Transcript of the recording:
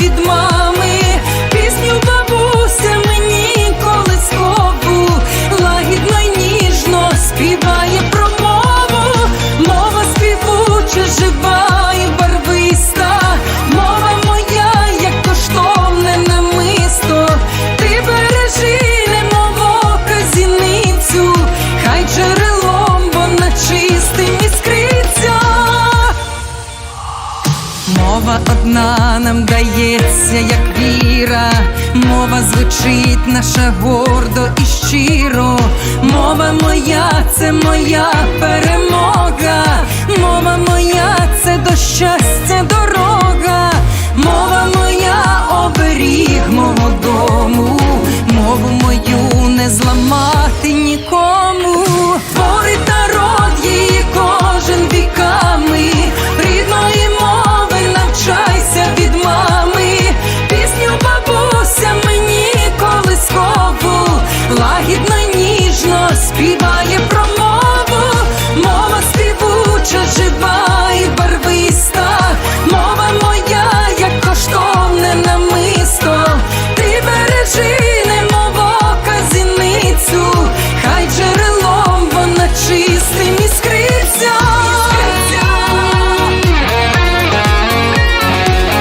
від нам дається, як віра, мова звучить наша гордо і щиро. Мова моя це моя перемога, мова моя це до щастя дорога, мова моя оберіг мого дому, мову мою не зламати ніколи.